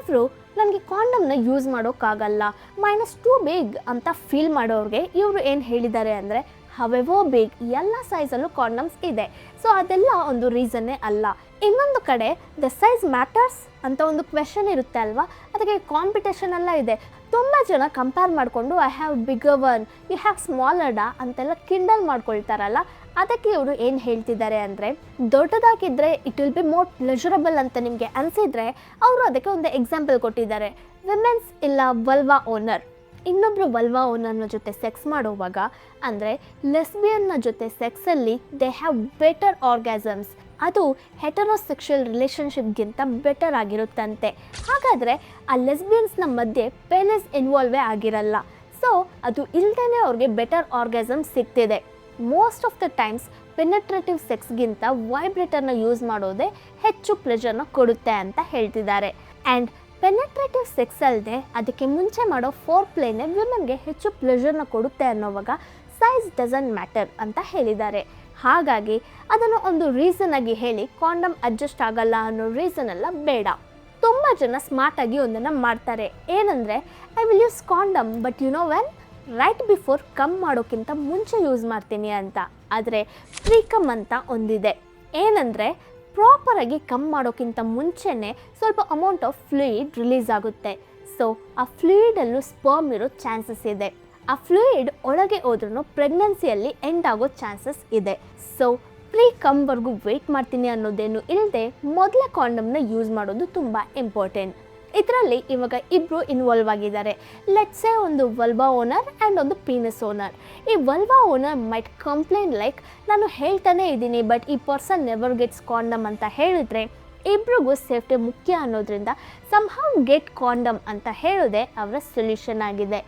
ಕೆಲವರು ನನಗೆ ಕಾಂಡಮ್ನ ಯೂಸ್ ಮಾಡೋಕ್ಕಾಗಲ್ಲ, ಮೈನಸ್ ಟೂ ಬಿಗ್ ಅಂತ ಫೀಲ್ ಮಾಡೋರಿಗೆ ಇವರು ಏನು ಹೇಳಿದ್ದಾರೆ ಅಂದರೆ ಹವೆವೋ ಬಿಗ್ ಎಲ್ಲ ಸೈಜಲ್ಲೂ ಕಾಂಡಮ್ಸ್ ಇದೆ. ಸೊ ಅದೆಲ್ಲ ಒಂದು ರೀಸನ್ನೇ ಅಲ್ಲ. ಇನ್ನೊಂದು ಕಡೆ ದ ಸೈಜ್ ಮ್ಯಾಟರ್ಸ್ ಅಂತ ಒಂದು ಕ್ವೆಶನ್ ಇರುತ್ತೆ ಅಲ್ವಾ? ಅದಕ್ಕೆ ಕಾಂಪಿಟೇಷನ್ ಎಲ್ಲ ಇದೆ. ತುಂಬ ಜನ ಕಂಪೇರ್ ಮಾಡಿಕೊಂಡು I have bigger one you have ಸ್ಮಾಲರ್ಡಾ ಅಂತೆಲ್ಲ ಕಿಂಡಲ್ ಮಾಡ್ಕೊಳ್ತಾರಲ್ಲ. ಅದಕ್ಕೆ ಇವರು ಏನು ಹೇಳ್ತಿದ್ದಾರೆ ಅಂದರೆ ದೊಡ್ಡದಾಗಿದ್ದರೆ it will be more pleasurable ಅಂತ ನಿಮಗೆ ಅನಿಸಿದರೆ, ಅವರು ಅದಕ್ಕೆ ಒಂದು ಎಕ್ಸಾಂಪಲ್ ಕೊಟ್ಟಿದ್ದಾರೆ. ವಿಮೆನ್ಸ್ ಇಲ್ಲ ವಲ್ವಾ ಓನರ್ ಇನ್ನೊಬ್ಬರು ವಲ್ವಾ ಓನರ್ನ ಜೊತೆ ಸೆಕ್ಸ್ ಮಾಡುವಾಗ ಅಂದರೆ ಲೆಸ್ಬಿಯನ್ನ ಜೊತೆ ಸೆಕ್ಸಲ್ಲಿ ದೇ ಹ್ಯಾವ್ ಬೆಟರ್ ಆರ್ಗ್ಯಾಸಮ್ಸ್ ಅದು ಹೆಟರೋಸೆಕ್ಷುವಲ್ ರಿಲೇಷನ್ಶಿಪ್ಗಿಂತ ಬೆಟರ್ ಆಗಿರುತ್ತಂತೆ. ಹಾಗಾದರೆ ಆ ಲೆಸ್ಬಿಯನ್ಸ್ನ ಮಧ್ಯೆ ಪೇಲೆಸ್ ಇನ್ವಾಲ್ವೇ ಆಗಿರಲ್ಲ. ಸೊ ಅದು ಇಲ್ದೇ ಅವ್ರಿಗೆ better orgasm ಸಿಗ್ತಿದೆ. Most of the times penetrative ಸೆಕ್ಸ್ಗಿಂತ ವೈಬ್ರೇಟರ್ನ ಯೂಸ್ ಮಾಡೋದೇ ಹೆಚ್ಚು ಪ್ಲೆಜರ್ನ ಕೊಡುತ್ತೆ ಅಂತ ಹೇಳ್ತಿದ್ದಾರೆ. ಆ್ಯಂಡ್ ಪೆನೆಟ್ರೇಟಿವ್ ಸೆಕ್ಸ್ ಅಲ್ಲದೆ ಅದಕ್ಕೆ ಮುಂಚೆ ಮಾಡೋ ಫೋರ್ ಪ್ಲೇನೆ ವಿಮೆನ್ಗೆ ಹೆಚ್ಚು ಪ್ಲೆಜರ್ನ ಕೊಡುತ್ತೆ ಅನ್ನೋವಾಗ ಸೈಜ್ ಡಸಂಟ್ ಮ್ಯಾಟರ್ ಅಂತ ಹೇಳಿದ್ದಾರೆ. ಹಾಗಾಗಿ ಅದನ್ನು ಒಂದು ರೀಸನ್ ಆಗಿ ಹೇಳಿ ಕಾಂಡಮ್ ಅಡ್ಜಸ್ಟ್ ಆಗಲ್ಲ ಅನ್ನೋ ರೀಸನ್ ಎಲ್ಲ ಬೇಡ. ತುಂಬ ಜನ ಸ್ಮಾರ್ಟಾಗಿ ಒಂದನ್ನು ಮಾಡ್ತಾರೆ. ಏನಂದರೆ I will use condom but you know when right before come ಮಾಡೋಕ್ಕಿಂತ ಮುಂಚೆ ಯೂಸ್ ಮಾಡ್ತೀನಿ ಅಂತ. ಆದರೆ ಫ್ರೀ ಕಮ್ ಅಂತ ಒಂದಿದೆ. ಏನಂದರೆ ಪ್ರಾಪರಾಗಿ ಕಮ್ ಮಾಡೋಕ್ಕಿಂತ ಮುಂಚೆನೇ ಸ್ವಲ್ಪ ಅಮೌಂಟ್ ಆಫ್ ಫ್ಲೂಯಿಡ್ ರಿಲೀಸ್ ಆಗುತ್ತೆ. ಸೊ ಆ ಫ್ಲೂಯಿಡಲ್ಲೂ ಸ್ಪರ್ಮ್ ಇರೋ ಚಾನ್ಸಸ್ ಇದೆ. ಆ ಫ್ಲೂಯಿಡ್ ಒಳಗೆ ಹೋದ್ರೂ ಪ್ರೆಗ್ನೆನ್ಸಿಯಲ್ಲಿ ಎಂಡ್ ಆಗೋ ಚಾನ್ಸಸ್ ಇದೆ. ಸೊ ಪ್ರೀ ಕಮ್ವರೆಗೂ ವೆಯ್ಟ್ ಮಾಡ್ತೀನಿ ಅನ್ನೋದೇನು ಇಲ್ಲದೆ ಮೊದಲ ಕಾಂಡಮ್ನ ಯೂಸ್ ಮಾಡೋದು ತುಂಬ ಇಂಪಾರ್ಟೆಂಟ್ ಇದರಲ್ಲಿ ಇವಾಗ ಇಬ್ಬರು ಇನ್ವಾಲ್ವ್ ಆಗಿದ್ದಾರೆ. ಲೆಟ್ಸೇ ಒಂದು ವಲ್ವಾ ಓನರ್ ಆ್ಯಂಡ್ ಒಂದು ಪೀನಸ್ ಓನರ್ ಈ vulva owner might complaint like ನಾನು ಹೇಳ್ತಾನೆ ಇದ್ದೀನಿ ಬಟ್ ಈ ಪರ್ಸನ್ ನೆವರ್ ಗೆಟ್ಸ್ ಕಾಂಡಮ್ ಅಂತ ಹೇಳಿದ್ರೆ, ಇಬ್ರಿಗೂ ಸೇಫ್ಟಿ ಮುಖ್ಯ ಅನ್ನೋದ್ರಿಂದ ಸಮ್ ಹೌ ಗೆಟ್ ಕಾಂಡಮ್ ಅಂತ ಹೇಳೋದೇ ಅವರ ಸೊಲ್ಯೂಷನ್ ಆಗಿದೆ.